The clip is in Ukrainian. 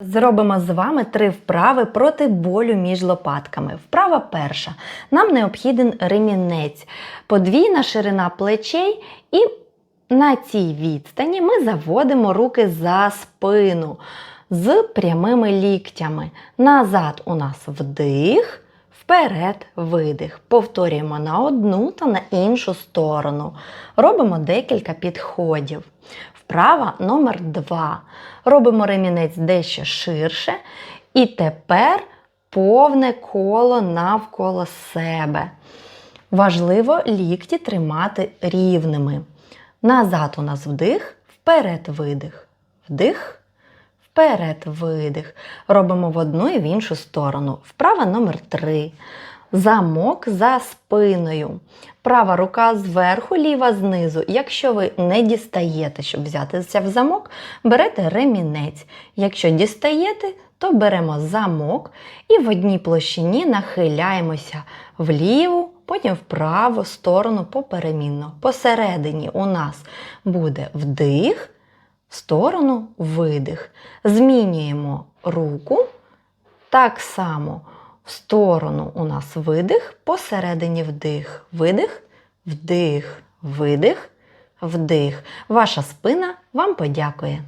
Зробимо з вами три вправи проти болю між лопатками. Вправа перша. Нам необхіден ремінець, подвійна ширина плечей, і на цій відстані ми заводимо руки за спину з прямими ліктями. Назад у нас вдих, вперед видих. Повторюємо на одну та на іншу сторону. Робимо декілька підходів. Вправа номер 2. Робимо ремінець дещо ширше. І тепер повне коло навколо себе. Важливо лікті тримати рівними. Назад у нас вдих, вперед видих. Вдих, вперед видих. Робимо в одну і в іншу сторону. Вправа номер 3. Замок за спиною. Права рука зверху, ліва знизу. Якщо ви не дістаєте, щоб взятися в замок, берете ремінець. Якщо дістаєте, то беремо замок і в одній площині нахиляємося вліву, потім в праву сторону поперемінно. Посередині у нас буде вдих, в сторону видих. Змінюємо руку. Так само сторону у нас видих, посередині вдих, видих, вдих, видих, вдих. Ваша спина вам подякує.